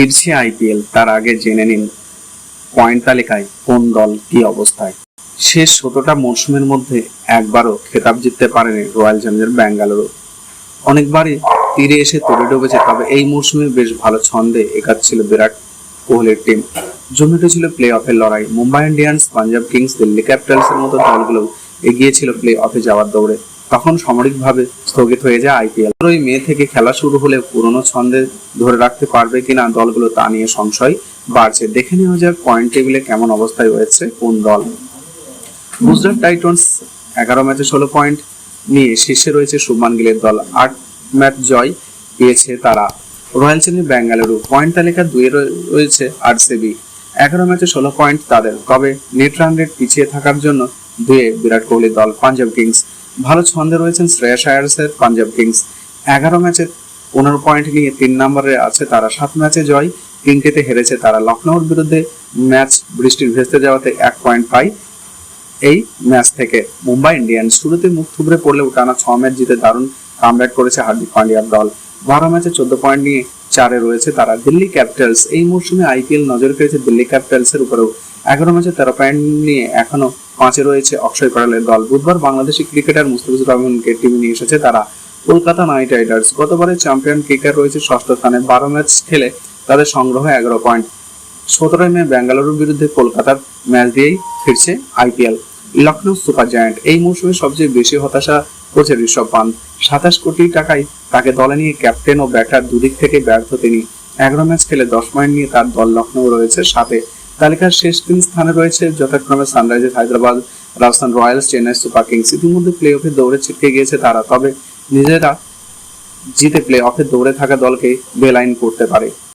ফিরছে আইপিএল, তার আগে জেনে নিন পয়েন্ট তালিকায় কোন দল কি অবস্থায়। শেষ সতেরোটা মরশুমের মধ্যে একবারও খেতাব জিততে পারেনি রয়্যাল চ্যালেঞ্জার ব্যাঙ্গালুরু। অনেকবারই তীরে এসে তরে ডুবেছে, তবে এই মরশুমে বেশ ভালো ছন্দে একাচ্ছিল বিরাট কোহলির টিম। জমে উঠেছিল প্লে অফের লড়াই। Mumbai Indians, Punjab Kings, Delhi Capitals এর মতো দলগুলো এগিয়েছিল প্লে অফে যাওয়ার দৌড়ে। তখন সামরিকভাবে স্থগিত হয়ে যায় আইপিএল। ওই মে থেকে খেলা শুরু হলে পুরনো ছন্দে ধরে রাখতে পারবে কিনা দলগুলো তা নিয়ে সংশয় বাড়ছে। দেখে নেওয়া যাক পয়েন্ট টেবিলে কেমন অবস্থায় রয়েছে কোন দল। গুজরাট টাইটন্স এগারো ম্যাচে ষোলো পয়েন্ট নিয়ে শীর্ষে রয়েছে শুভমান গিলের দল। আট ম্যাচ জয় পেয়েছে তারা। Royal challenge Bengaluru. পয়েন্ট তালিকা দুয়ে রয়ে- রয়েছে আরসিবি এগারো ম্যাচে ষোলো পয়েন্ট তাদের। তবে নেট রান রেট পিছিয়ে থাকার জন্য দুয়ে বিরাট কোহলির দল পাঞ্জাব কিংস ভালো ছন্দে রয়েছেন শ্রেয়াস আয়ার্সের পাঞ্জাব কিংস। এগারো ম্যাচে পনেরো পয়েন্ট নিয়ে তিন নম্বরে আছে তারা, সাত ম্যাচে জয়, তিনটেতে হেরেছে তারা। লখনৌর বিরুদ্ধে ম্যাচ বৃষ্টির ভেস্তে যাওয়াতে এক পয়েন্ট পায়। এই ম্যাচ থেকে মুম্বাই ইন্ডিয়ান্স শুরুতে মুখ থুবড়ে পড়লেও টানা ছ ম্যাচ জিতে দারুণ কামব্যাক করেছে হার্দিক পান্ডিয়ার দল। বারো ম্যাচে চোদ্দ পয়েন্ট নিয়ে চারে রয়েছে তারা দিল্লি ক্যাপিটালস। এই মরশুমে আইপিএল নজর কেড়েছে দিল্লি ক্যাপিটালস এর উপরেও। এগারো ম্যাচে তেরো পয়েন্ট নিয়ে এখনও পাঁচে রয়েছে অক্ষয় করালের দল। বুধবার বাংলাদেশি ক্রিকেটার মুস্তাফিজুর রহমানকে টিমে নিয়ে এসেছে তারা কলকাতা নাইট রাইডার্স। গতবারের চ্যাম্পিয়ন ক্রিকেট রয়েছে ষষ্ঠ স্থানে। বারো ম্যাচ খেলে তাদের সংগ্রহ এগারো পয়েন্ট। সতেরোই মে বেঙ্গালুরুর বিরুদ্ধে কলকাতার ম্যাচ দিয়েই ফিরছে আইপিএল। লখনৌ সুপার জায়ান্ট এই মৌসুমে সবচেয়ে বেশি হতাশা করছে ঋষভ পান্ত সাতাশ কোটি টাকায় তাকে দলে নিয়ে ক্যাপ্টেন ও ব্যাটার দুদিক থেকে ব্যর্থ তিনি। এগারো ম্যাচ খেলে দশ পয়েন্ট নিয়ে তার দল লখনৌ রয়েছে সাথে তালিকার শেষ তিন স্থানে রয়েছে যথাক্রমে Sunrisers, Hyderabad, Rajasthan Royals, Chennai Super Kings. ইতিমধ্যে প্লে অফে দৌড়ে ছিটকে গিয়েছে তারা, তবে নিজেরা জিতে প্লে অফে দৌড়ে থাকা দলকে বেলাইন করতে পারে।